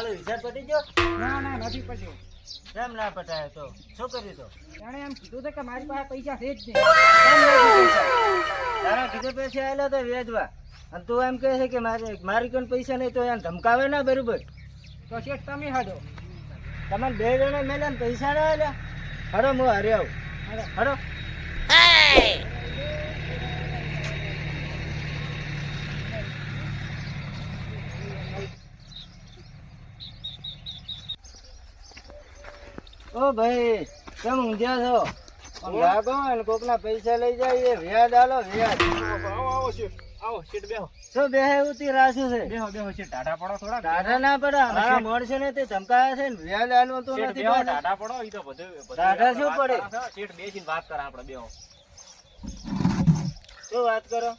કાળો હિસાબ પટી ગયો? ના ના નથી પટ્યો કેમ ના પટાયો તો? શું કર્યું તો? જાણે એમ કીધું છે કે મારી પાસે પૈસા છે જ નહીં. પૈસા? તારા કીધે પૈસા આવેલા તો વેચવા અને તું એમ કહે છે કે મારે મારી કોઈ પૈસા નહીં તો એને ધમકાવે ના બરોબર? તો શેઠ તમે હાડો તમારે બે જણા મેલ્યા પૈસા ના આવેલા હરો હું હારે આવું. હરો. ઓ ભાઈ કેમ ઊંધ્યા છો? લાગો ને કોક કોકના પૈસા લઈ જાય એ વ્યાજ આલો વ્યાજ. આવો આવો શેઠ આવો શેઠ બેહો શું બેહે ઉતી રાસું છે? બેહો બેહો શેઠ ટાટા પડો થોડા ટાઢા ના પડે મારા મોણસે ને તે ધમકાયા છે ને વ્યાજ આલવો તો નથી બેહો ટાટા પડો ઈ તો બધું બધું શું વાત પડે? કરે બેસીને વાત કરે આપણે બેહો. શું વાત કરો?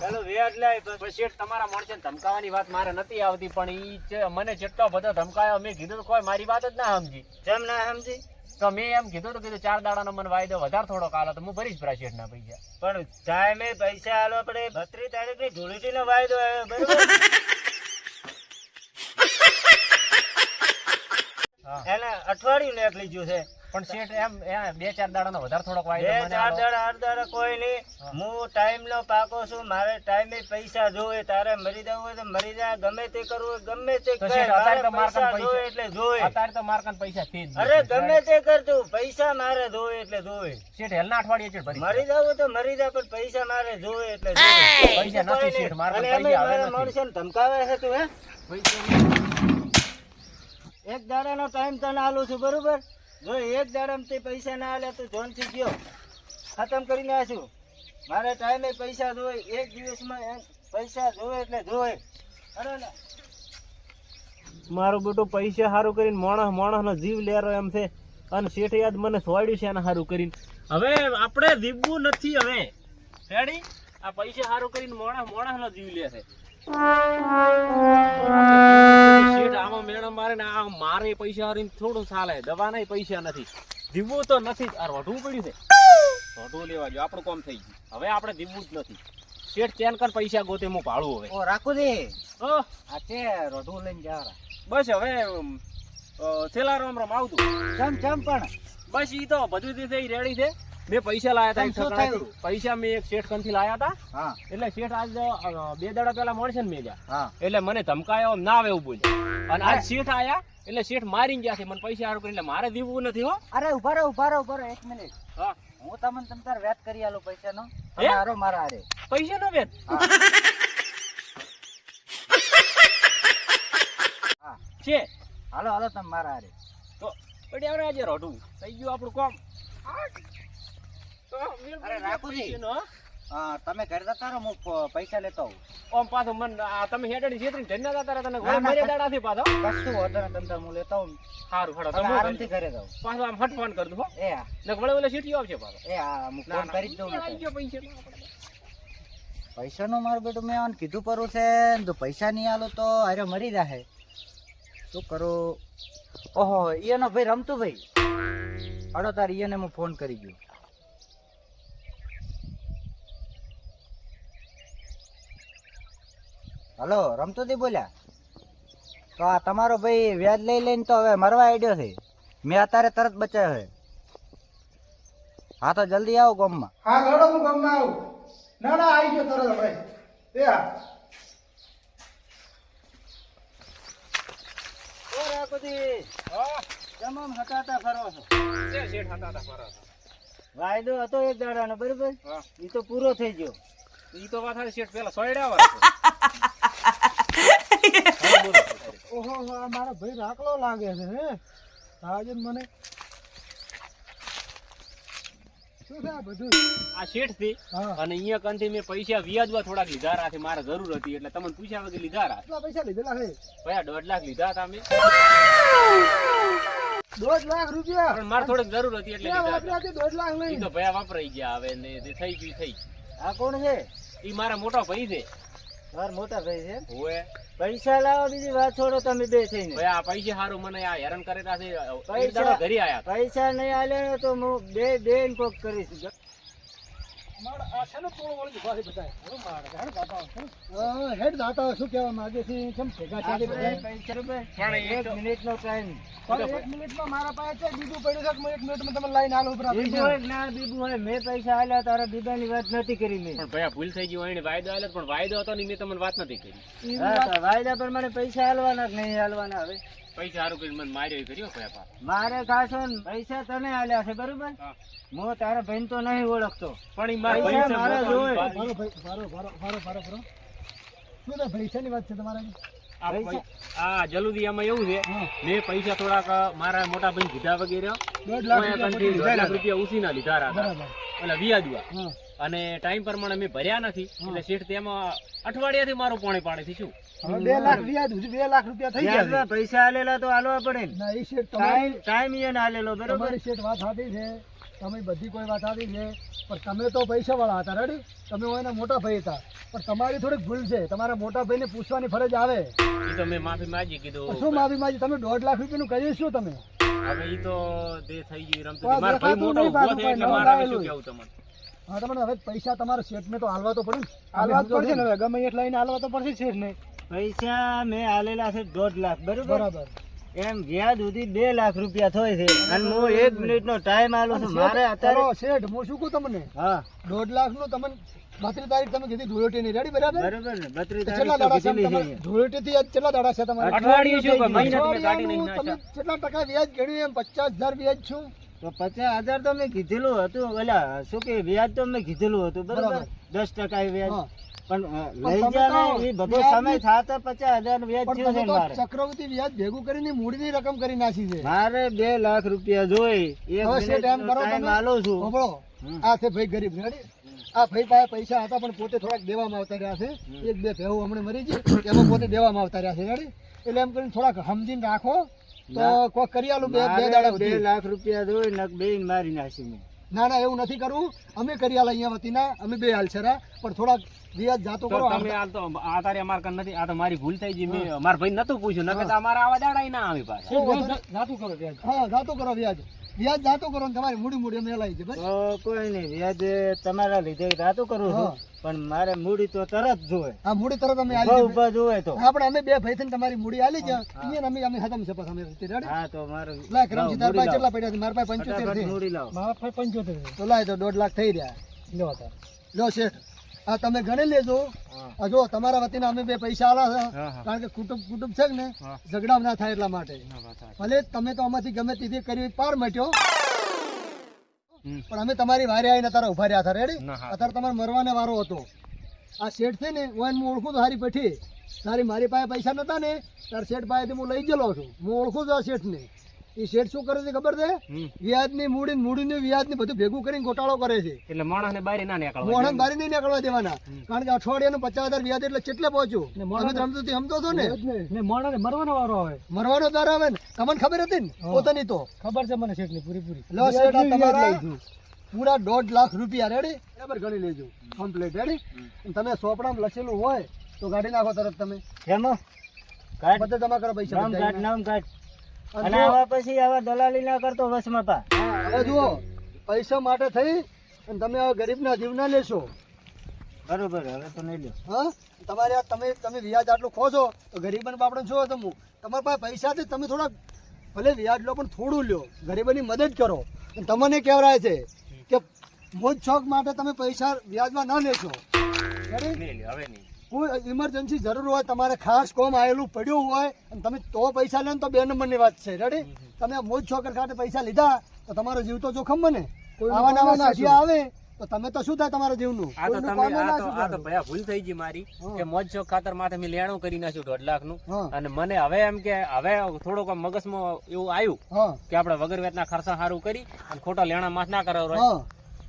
ચાલો વે એટલે પછી તમારા માણસે ધમકાવાની વાત મારે નથી આવતી પણ ઈ મને જેટલો બધો ધમકાયો મેં કીધું કોઈ મારી વાત જ ના સમજી. જેમ ના સમજી? તો મેં એમ કીધું તો કીધું ચાર દાડાનો મને વાયદો વધારે થોડો કાલો તો હું ભરીશ પ્રાશેઠ ના પૈસા. પણ ટાઈમે પૈસા આલો આપણે બત્રીસ તારીખની ધૂળેટી નો વાયદો આવ્યો બરોબર? એને અઠવાડિયું લેખ લીધું છે. પણ શેઠ એમ બે ચાર દાડાનો વધારે થોડોક વાયદો બે ચાર દાડા આઠ દાડા કોઈ નહીં. હું. ટાઈમ નો પાકો છું મારે ટાઈમે પૈસા જોવે તારે મરી જવું હોય તો મરી જાય ગમે તે કરવું ગમે તે પૈસા જોવે એટલે જોવે અત્યારે તો મારકન પૈસા થી અરે ગમે તે કર પૈસા મારે જોવે એટલે જોવે શેઠ હેલના અઠવાડિયે છે મરી જવું હોય તો મરી જાય પણ પૈસા મારે જોવે એટલે પૈસા નથી શેઠ, મારા પાસે આવે નથી. ધમકાવે છે તું હે? પૈસા એક દાડાનો ટાઈમ તને આલું છું બરોબર? જો એક દાડામાં તે પૈસા ના આલે તો જોનથી ગયો. ખતમ કરી નાખશું મારે ટાઈમે પૈસા જોવે, એક દિવસમાં પૈસા જોવે એટલે જોવે. ને? મારું બેટું પૈસા સારું કરીને માણસ નો જીવ લેરો એમ છે. અને શેઠ યાદ મને સોડ્યું છે એને સારું કરીને. હવે આપણે દીવવું નથી હવે. રેડી આ પૈસા સારું કરીને માણસ નો જીવ લે છે. શેઠ આમાં મેણા મારે ને આ મારે પૈસા હારીને થોડું ચાલે. દવાના પૈસા નથી. દીવવું તો નથી જ. આ પડ્યું છે. રોઢવું લેવા જો આપણું કોમ થઈ ગયું. હવે આપણે દીવવું જ નથી. શેઠ ચેન કર પૈસા ગોતે હું ભાડું હવે. ઓ રાખું દે. ઓ. આ છે રઢું લઈને જા બસ હવે છેલ્લા રામ રામ આવતું. જમ જમ પણ. બસ ઈ તો બધું થઈ રેડી છે. મેં પૈસા લાયા હતા? પૈસા મેં એક શેઠ કંથી લાયા હતા એટલે શેઠ આજ બે દાડા પેલા મળશે ને મેલ્યા. એટલે મને ધમકાયો ના આવે એવું બોલ્યા અને આજ શેઠ આયા એટલે શેઠ મારી ગયા છે. મને પૈસા હારું એટલે મારે દીવું નથી હો. અરે ઊભા રહો ઊભા રહો ઊભા રહો. એક મિનિટ. હા. હું તમને તમ તાર વેત કરી આલો પૈસા નો હારો મારા હારે. પૈસા નો વેત હા. છે. હાલો હાલો તમે મારા હારે. તો પડ્યા આજે રોઢું. થઈ ગયું આપણું કામ. તમે ઘરે જતા રહો હું પૈસા લેતો આવું. આમ પાછું મન તમે હેડની છેતરીને ઢેર ના જતા રહ્યા તને ના, મારી દાડાથી પાછો. કશું વાંધો નહીં તમ હું લેતો આવું. સારું ખડો તમે આરામથી ઘરે જાઓ. પાછો આમ હટફોન કરી દઉં હો. એ હા. ને વળે વળે સીટી આવશે પાછો. એ હા હું ફોન કરી જ દઉં પૈસા પૈસાનું મારું બેટું મેં આને કીધું પરું છે તો પૈસા નહીં આલો તો અરે મરી જાહે. શું કરો? ઓહો એનો ભાઈ રમતું ભાઈ. અડો તાર એને હું ફોન કરી ગયો. હલો રમતો થી બોલ્યા? તો આ તમારો ભાઈ વ્યાજ લઈ લઈને તો હવે મરવા આડ્યો છે. મેં અત્યારે તરત બચાવ્યો છે. હા તો જલ્દી આવો ગામમાં. હા રડો હું ગામમાં આવું. ના ના આવી ગયો તરત ભાઈ એ હા. હટાતા ફરો છો? વાયદો હતો એક દાડાનો બરોબર? હા. એ તો પૂરો થઈ ગયો. ઈ તો વાત શેઠ પેલા સોયડા ઓહો હો, ભાઈ રાખલો લાગે છે હે? રાજન મને. શું છે બધું? આ શેઠથી અને અહીંયા કંથી મેં પૈસા વ્યાજવા થોડાક લીધા રાથી મારે જરૂર હતી એટલે તમને પૂછ્યા વગર લીધા રા કેટલા પૈસા લીધેલા છે? ભયા દોઢ લાખ લીધા હતા મેં દોઢ લાખ રૂપિયા? પણ મારે થોડીક જરૂર હતી એટલે ક્યાં લીધા હતા. વાપર્યા દોઢ લાખ નહીં તો ભયા વાપરાઈ ગયા હવે ને તે થઈ ગયું થઈ આ કોણ છે? એ મારા મોટો ભાઈ છે. મારા મોટા ભાઈ છે. હોવે પૈસા લાવો બીજી વાત છોડો તમે બે થઈને. ભાઈ આ પૈસા હારું મને આ હેરાન કરેલા છે. પૈસા- ઘરે આયા. પૈસા નહીં આલે તો હું બે બેન કોક કરીશ. હેડ દાતા શું? હા, હેડ દાતા હોય, શું કહેવા માંગે છે? કેમ ભેગા ચાલી પણ એક મિનિટ નો ટાઈમ પણ એક મારા પાસે છે, બીજું પડ્યું છે એક મિનિટમાં મિનિટમાં લાઈન આલું ઉપર બીબુ ના બીબુ હોય? મેં પૈસા આલ્યા તારા બીબાની વાત નથી કરી મેં. પણ ભયા ભૂલ થઈ ગઈ હોય એને વાયદો આલ્યો પણ વાયદો હતો ને મેં તમને વાત નથી કરી. વાયદા પ્રમાણે પૈસા આલવાના કે નહીં આલવાના હવે? પૈસા સારું કરીને મને માર્યો કર્યો ભયા મારે ખાસો પૈસા તને આલ્યા છે બરોબર? હું. તારા બહેન તો નહીં ઓળખતો. પણ મારા પૈસા પૈસા મારા જોવે. ભાઈ- ભાઈ, ભારો, ભારો, ભારો, ભારો, ભારો. શું છે ભાઈ, વાત છે તમારે આ જલુદિયામાં એવું છે. મેં પૈસા થોડાક મારા મોટા ભાઈ કીધા વગેરે. દોઢ લાખ રૂપિયા ઉછીના લીધા હતા એટલે વ્યાજવા અને ટાઈમ પ્રમાણે મેં ભર્યા નથી એટલે શેઠ તેમાં અઠવાડિયાથી મારું પાણી પાણીથી શું? હવે બે લાખ વ્યાજ હજુ બે લાખ રૂપિયા થઈ ગયા પૈસા આલેલા તો આલવા પડે ને. છે. ના એ શેઠ ટાઈમ ટાઈમ એને આલેલો બરોબર? તમારી શેઠ વાત સાચી છે. તમે બધી કોઈ વાત સાચી છે. પણ તમે તો પૈસા વાળા હતા રેડી તમે હોય એના મોટા ભાઈ હતા. પણ તમારી થોડીક ભૂલ છે. તમારા મોટા ભાઈને પૂછવાની ફરજ આવે. તમે માફી માંગી કીધું. શું માફી માંગી? તમે દોઢ લાખ રૂપિયાનું કહીએ શું તમે? હવે ઈ તો તે થઈ ગયું રમતો. મારા ભાઈ મોટો ઊભો છે એટલે મારે શું. કેવું તમને? હા તમને હવે પૈસા તમારા શેઠને તો હાલવા તો પડે હાલવા જ પડશે ને હવે? ગમે એટલે લઈને હાલવા તો પડશે શેઠને. પૈસા મેં આલેલા છે દોઢ લાખ બરોબર? બરાબર. એમ ગયા સુધી બે લાખ રૂપિયા થાય છે. અને હું એક મિનિટ નો ટાઈમ આલો છું. મારે અત્યારે શેઠ હું શું કહું તમને? હા. દોઢ લાખ નો તમને બત્રીસ તારીખ તમે કીધી ધૂળેટી ની રેડી બરાબર? બરાબર ને? બત્રીસ તો કેટલા દાડા છે તારીખ તમારે? ધૂળેટી થી કેટલા દાડા છે તમારે? અઠવાડિયું છે કે મહિના તમે કાઢી નહીં નાખ્યા તમે કેટલા ટકા વ્યાજ ગણ્યું એમ પચાસ હજાર વ્યાજ છું. તો પચાસ હજાર તો મેં કીધેલું હતું. ઓલા શું કે વ્યાજ તો મેં કીધેલું હતું. બરાબર. દસ ટકા વ્યાજ. પણ લઈ ને એ બધો સમય થાતો પચાસ હજાર વ્યાજ થયું છે મારે. વ્યાજ ભેગું કરીને મૂડીની રકમ કરી નાખી છે. મારે બે લાખ રૂપિયા જોઈ એક એમ કરો તમે. આલું છું. સાંભળો આ છે ભાઈ ગરીબ રેડી? આ ભાઈ પાસે પૈસા હતા પણ પોતે થોડાક દેવામાં આવતા રહ્યા છે. એક બે ભેવું હમણાં મરી છે એમાં પોતે દેવામાં આવતા રહ્યા છે રેડી? એટલે એમ કરીને થોડાક સમજીને રાખો. તો. કોઈ કરી આલું બે બે દાડા બે લાખ રૂપિયા જોઈ નક બે મારી નાખી મેં. ના ના એવું નથી કરવું અમે કરી આલા અહીંયા વતીના અમે બે હાલ છે પણ થોડાક વ્યાજ જાતો કરો તમે હાલ. તો આ તારે અમાર કન નથી આ તો મારી ભૂલ થઈ ગઈ. મેં મારા ભાઈ નતું પૂછ્યું નકર તો અમારા આવા દાડા ના આવી પાછા. જાતું કરો વ્યાજ? હા જાતો કરો વ્યાજ. વ્યાજ જાતો કરો ને તમારી મૂડી મૂડી અમે લાવી છે બસ. કોઈ નહીં વ્યાજ તમારા લીધે જાતો કરું છું. હા. પણ મારે મૂડી તો તરત જોવે. આ મૂડી તરત અમે આલી ઊભા જોવે તો. આપણે અમે બે ભાઈ થઈને તમારી મૂડી આલી છે. અહીંયા અમે અમે ખતમ છે પછી અમે રેડી હા તો મારે લા કરમસી તાર ભાઈ કેટલા પડ્યા છે મારા પાસે પંચોતેર ફટાફટ છે. મૂડી લાવ. મારા પાસે પંચોતેર તો લાય તો 1.5 લાખ થઈ રહ્યા. લો તો. લો શેઠ. આ તમે ગણી લેજો. હા. આ જો તમારા વતીના અમે બે પૈસા આલા છે. હા, હા. કારણ કે કુટુંબ કુટુંબ છે ને હા. ઝઘડા ના થાય એટલા માટે. ભલે તમે તો આમાંથી ગમે તેથી કરી પાર મટ્યો. પણ અમે તમારી વારે આવીને તારા ઊભા રહ્યા હતા. રેડી અત્યારે તમારે મરવાને વારો હતો. આ શેઠ છે ને હું એને ઓળખું તો હારી પઠી. તારી મારી પાસે પૈસા નતા ને તાર શેઠ પાસેથી હું લઈ ગયેલો છું. હું ઓળખું છું આ શેઠને. એ શેઠ શું કરે છે ખબર છે? વ્યાજની મૂડી મૂડીની વ્યાજની બધું ભેગું કરીને ગોટાળો કરે છે. એટલે માણસ ને બારી ના નીકળવા માણસ બારી નહીં નીકળવા દેવાના. કારણ કે અઠવાડિયાનું પચાસ હજાર વ્યાજ એટલે કેટલે પહોંચ્યું? તમે રમતું સમજો છો ને? મરવાનો વારો આવે. મરવાનો દર આવે ને. તમને ખબર હતી ને? પોતાની તો. ખબર છે મને શેઠની પૂરી પૂરી. લો શેઠ તમારા પૂરા દોઢ લાખ રૂપિયા રેડી બરાબર ગણી લેજો. કમ્પ્લીટ રેડી તમે સોપડામાં લખેલું હોય તો કાઢી નાખો તરત તમે. એમાં કાઢ. બધે જમા કરો પૈસા નામ કાઢ નામ કાઢ. અને આવા પછી આવા દલાલી ના કરતો વસમાં પા હવે જુઓ પૈસા માટે થઈ અને તમે આ ગરીબના જીવ ના લેશો. બરોબર હવે તો નહીં લ્યો. હા? તમારે આ તમે તમે વ્યાજ આટલું ખો છો તો ગરીબન બાપડે શું તમે તમારા પાસે પૈસા છે તમે થોડાક ભલે વ્યાજ લો પણ થોડું લ્યો. ગરીબોની મદદ કરો. તમને કહેવાય છે કે મોજ શોખ માટે તમે પૈસા વ્યાજમાં ન લેશો. હવે નહીં. કોઈ ઇમરજન્સી જરૂર હોય તમારે ખાસ કોમ આવેલું પડ્યું હોય અને તમે તો પૈસા લે તો બે નંબરની વાત છે. રેડી તમે મોજ છોકર ખાતે પૈસા લીધા તો તમારો જીવ તો જોખમ બને. આવા નવા સાઠિયા આવે તો તમે તો શું થાય તમારા જીવનું? આ તો તમે આ તો આ તો ભયા ભૂલ થઈ ગઈ મારી કે મોજ છોક ખાતર માથે મેં લેણું કરી નાખ્યું દોઢ લાખનું અને મને હવે એમ કે હવે થોડોક મગજમાં એવું આવ્યું કે આપણે વગર વેતના ખર્ચા સારું કરી અને ખોટા લેણા માથ ના કરાવ હા.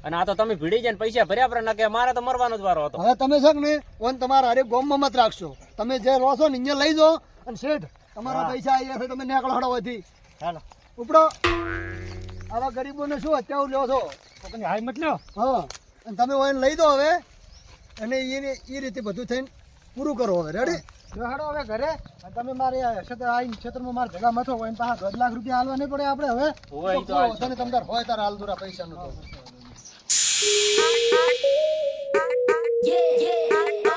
અને આ તો તમે ભીડી જાય પૈસા ભર્યા પર ના કે મારે તો મરવાનો જ વારો હતો. હવે તમે છે ને ઓન તમારા હારે ગોમમાં મત રાખશો. તમે જે રહો છો ને અહીંયા લઈ જાઓ અને શેઠ તમારા પૈસા આવી જશે તમે નેકળો હડો હતી ચાલો ઉપડો. આવા ગરીબોને શું અત્યાર લ્યો છો? હાઈ મત લ્યો. હા અને તમે ઓન લઈ દો હવે અને એને એ રીતે બધું થઈને પૂરું કરો હવે. રેડી હાડો હવે ઘરે તમે મારે ક્ષેત્ર આવીને ક્ષેત્રમાં મારે ભેગા મથો હોય પાછા દોઢ લાખ રૂપિયા હાલવા નહીં પડે આપણે હવે. તમે તો તો તને તમતાર હોય તારા હાલ દોરા પૈસાનું તો. Yeah, yeah, yeah.